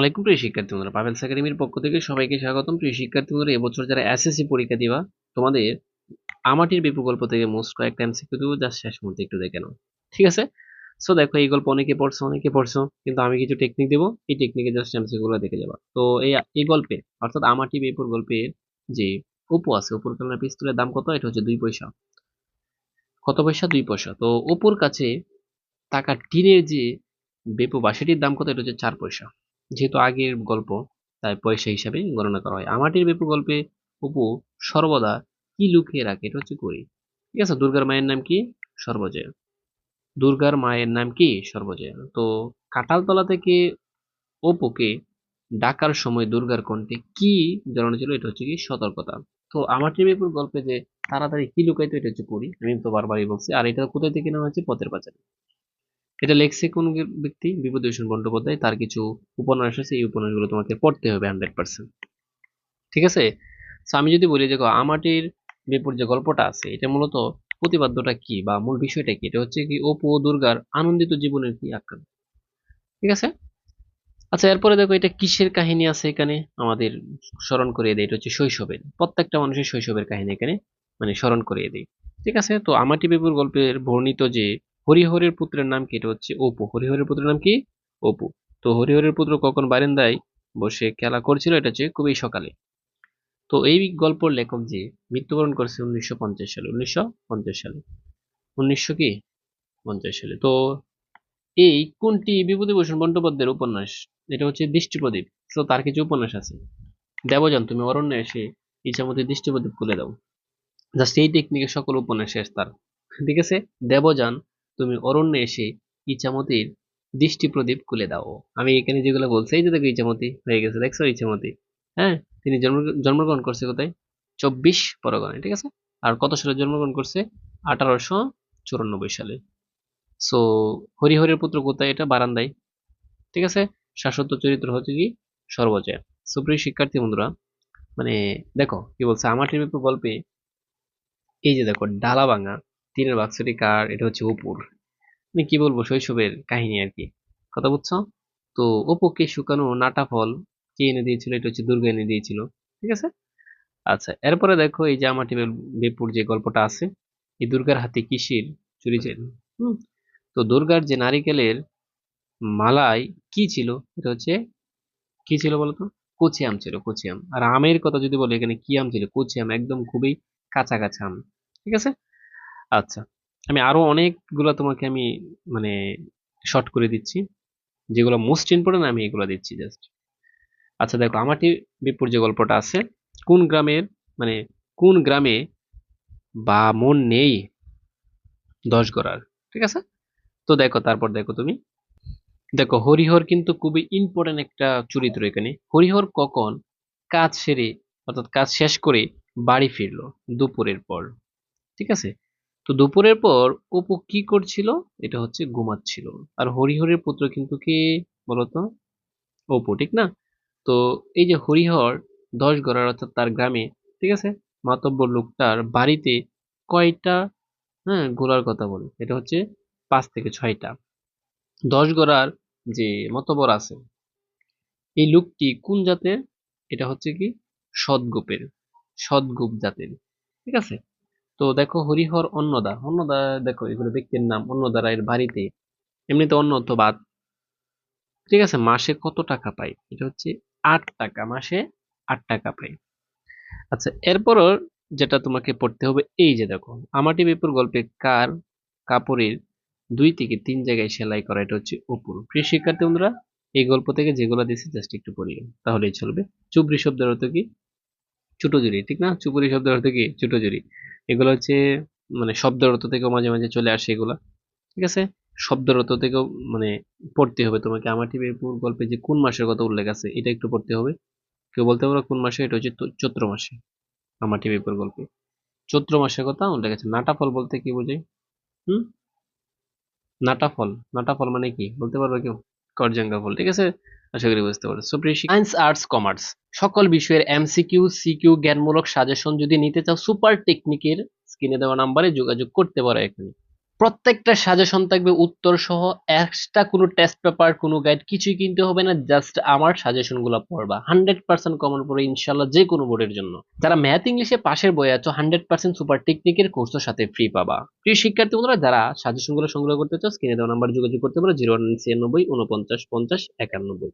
আলাইকুম, প্রিয় শিক্ষার্থী বন্ধুরা। পাভেলস একাডেমির পক্ষ থেকে সবাইকে স্বাগতম। প্রিয় শিক্ষার্থী বন্ধুরা, এবছর যারা এসএসসি পরীক্ষা দিবা, তোমাদের আমাটির বিপু গল্প থেকে মোস্ট কয়েকটা এমসিকিউ দেবো। যা শেষ মুহূর্তে একটু দেখে নাও। ঠিক আছে? সো দেখো, এই গল্প অনেকে পড়ছো অনেকে পড়ছো, কিন্তু আমি কিছু টেকনিক দেবো। এই টেকনিকে জাস্ট এমসিকিউ গুলো দেখে যাবা। তো, এই এই গল্পে, অর্থাৎ আমাটি বিপুর গল্পের যে উপু আছে উপর কালার পিস্তলের দাম কত? এটা হচ্ছে দুই পয়সা। কত পয়সা? দুই পয়সা। তো, অপুর কাছে টাকা টিনের যে বেপু বা সেটির দাম কত? এটা হচ্ছে চার পয়সা। যেহেতু আগের গল্প, তাই পয়সা হিসাবে গণনা করা হয়। আমাটির বেপু গল্পে অপু সর্বদা কি লুকিয়ে রাখে এটা হচ্ছে করি। ঠিক আছে, দুর্গার মায়ের নাম কি? সর্বজয়া। দুর্গার মায়ের নাম কি? সর্বজয়া। তো কাঁঠালতলা থেকে অপুকে ডাকার সময় দুর্গার কণ্ঠে কি জানানো ছিল এটা হচ্ছে কি সতর্কতা। তো আমার টিভিপুর গল্পে যে তাড়াতাড়ি কি লুকাইতো এটা হচ্ছে করি। আমি তো বারবারই বলছি। আর এটা কোথায় থেকে নেওয়া হচ্ছে পথের পাচারে এটা লেখছে কোন ব্যক্তি? বিভূতিভূষণ বন্দ্যোপাধ্যায়। তার কিছু উপন্যাস আছে, এই উপন্যাসগুলো তোমাকে পড়তে হবে হান্ড্রেড পার্সেন্ট ঠিক আছে? তো আমি যদি বলি, দেখো, আমাটির বিপুর যে গল্পটা আছে, এটা মূলত প্রতিবাদ্যটা কি বা মূল বিষয়টা কি? এটা হচ্ছে কি অপু ও দুর্গার আনন্দিত জীবনের কি আখ্যান। ঠিক আছে? আচ্ছা এরপরে দেখো, এটা কিসের কাহিনী আছে এখানে? আমাদের স্মরণ করিয়ে দেয় এটা হচ্ছে শৈশবের। প্রত্যেকটা মানুষের শৈশবের কাহিনী এখানে মানে স্মরণ করিয়ে দেয় ঠিক আছে? তো, আমাটি বিপুর গল্পের বর্ণিত যে হরিহরের পুত্রের নাম কি? এটা হচ্ছে অপু। হরিহরের পুত্রের নাম কি? অপু। তো হরিহরের পুত্র কখন বারেন্দায় বসে খেলা করছিল, এটা হচ্ছে খুবই সকালে। তো এই গল্পের লেখক যে মৃত্যুবরণ করেছে উনিশশো পঞ্চাশ সালে, উনিশশো সালে। উনিশশো কি? পঞ্চাশ সালে। তো এই কোনটি বিভূতিভূষণ বন্দ্যোপাধ্যায়ের উপন্যাস? এটা হচ্ছে দৃষ্টিপ্রদীপ। তো তার কিছু উপন্যাস আছে। দেবযান, তুমি অরণ্যে এসে ইচ্ছামতি দৃষ্টিপ্রদীপ খুলে দাও। জাস্ট এই টেকনিকে সকল উপন্যাস শেষ তার। ঠিক আছে? দেবযান তুমি অরণ্যে এসে ইচ্ছামতির দৃষ্টি প্রদীপ খুলে দাও। আমি এখানে যেগুলো বলছি, এই যে দেখো ইচ্ছামতি হয়ে গেছে, দেখছ ইচ্ছামতি হ্যাঁ তিনি জন্ম, জন্মগ্রহণ করছে কোথায়? চব্বিশ পরগনায়, ঠিক আছে? আর কত সালে জন্মগ্রহণ করছে? আঠারোশো চুরানব্বই সালে। সো হরিহরের পুত্র কোথায় এটা? বারান্দায়, ঠিক আছে? শাশ্বত চরিত্র হচ্ছে কি? সর্বজয়া। সুপ্রিয় শিক্ষার্থী বন্ধুরা মানে দেখো কি বলছে, আমার টিভিপি গল্পে এই যে দেখো, ডালা ভাঙা তীরের বাক্সটি কার এটা হচ্ছে অপুর। মানে কি বলব শৈশবের কাহিনী আর কি? কথা বুঝছ? তো অপুকে শুকানো নাটা ফল কে এনে দিয়েছিল? এটা হচ্ছে দুর্গা এনে দিয়েছিল। ঠিক আছে? আচ্ছা এরপরে দেখো এই যে আমার বেপুর যে গল্পটা আছে, এই দুর্গার হাতে কিসির চুরি ছিল হম? তো দুর্গার যে নারিকেলের মালায় কি ছিল? এটা হচ্ছে কি ছিল বলতো? কচি আম ছিল, কচি আম। আর আমের কথা যদি বলি, এখানে কি আম ছিল? কচি আম, একদম খুবই কাঁচা কাঁচা আম। ঠিক আছে? আচ্ছা আমি আরও অনেকগুলো তোমাকে আমি মানে শর্ট করে দিচ্ছি। যেগুলো মোস্ট ইম্পর্টেন্ট আমি এগুলো দিচ্ছি জাস্ট আচ্ছা দেখো আমারটি বিপুর যে গল্পটা আছে, কোন গ্রামের মানে কোন গ্রামে বা মন নেই দশ গড়ার, ঠিক আছে? তো দেখো, তারপর দেখো তুমি। দেখো, হরিহর কিন্তু খুবই ইম্পর্টেন্ট একটা চরিত্র এখানে। হরিহর কখন কাজ সেরে, অর্থাৎ কাজ শেষ করে বাড়ি ফিরলো, দুপুরের পর, ঠিক আছে? তো দুপুরের পর অপু কি করছিল? এটা হচ্ছে ঘুমাচ্ছিল। আর হরিহরের পুত্র কিন্তু কে বলতো? অপু, ঠিক না? তো এই যে হরিহর দশ গড়ার অর্থাৎ তার গ্রামে, ঠিক আছে? মাতব্বর লোকটার বাড়িতে কয়টা হ্যাঁ গোলার কথা বলে। এটা হচ্ছে পাঁচ থেকে ছয়টা। দশ গড়ার যে মতবর আছে, এই লোকটি কোন জাতের? এটা হচ্ছে কি? সদগোপের, সদগোপ জাতের, ঠিক আছে? তো দেখো হরিহর অন্নদা অন্নদা দেখো এগুলো ব্যক্তির নাম, অন্নদা রায়ের বাড়িতে এমনিতে অন্ন তো বাদ ঠিক আছে, মাসে কত টাকা পাই এটা হচ্ছে আট টাকা, মাসে আট টাকা পাই আচ্ছা এরপরও যেটা তোমাকে পড়তে হবে, এই যে দেখো আমাটি বিপুর গল্পে কার কাপড়ের দুই থেকে তিন জায়গায় সেলাই করা, এটা হচ্ছে উপর প্রিয় শিক্ষার্থী বন্ধুরা, এই গল্প থেকে যেগুলো দিয়েছি জাস্ট একটু পড়ি। তাহলেই চলবে। চুবরি শব্দের অর্থ কি? ছোট জুড়ি ঠিক না? চুপুরি শব্দের অর্থ কি? ছোট জুড়ি এগুলো হচ্ছে মানে শব্দের অর্থ থেকেও মাঝে মাঝে চলে আসে এগুলা, ঠিক আছে? শব্দের অর্থ থেকেও মানে পড়তে হবে তোমাকে। আমার টিভি গল্পে যে কোন মাসের কথা উল্লেখ আছে, এটা একটু পড়তে হবে। কেউ বলতে পারো কোন মাসে? এটা হচ্ছে চৈত্র মাসে, আমার টিভি গল্পে। চৈত্র মাসের কথা উল্লেখ আছে। নাটা ফল বলতে কি বোঝায়? হুম? নাটা ফল নাটা ফল মানে কি? বলতে পারবে কেউ? করজাঙ্গা ফল, ঠিক আছে? আশা করি বুঝতে পারছ। সুপ্রিয় সায়েন্স আর্টস কমার্স সকল বিষয়ের এমসিকিউ সিকিউ জ্ঞানমূলক সাজেশন যদি নিতে চাও সুপার টেকনিকের স্ক্রিনে দেওয়া নাম্বারে যোগাযোগ করতে পারো এখানে। প্রত্যেকটা সাজেশন থাকবে, উত্তর সহ এক্সট্রা কোনো টেস্ট পেপার কোনো গাইড কিছুই কিনতে হবে না জাস্ট আমার সাজেশনগুলো পড়বা। হান্ড্রেড পার্সেন্ট কমন পড়ে ইনশাল্লাহ যে কোনো বোর্ডের জন্য। যারা ম্যাথ ইংলিশে পাশের বই আছো হান্ড্রেড পার্সেন্ট সুপার টেকনিকের কোর্সের সাথে ফ্রি পাবা। প্রিয় শিক্ষার্থী বন্ধুরা, যারা সাজেশনগুলো সংগ্রহ করতে চাও স্ক্রিনে দেওয়া নাম্বার যোগাযোগ করতে পারো জিরো ওয়ান ছিয়ানব্বই উনপঞ্চাশ পঞ্চাশ একানব্বই।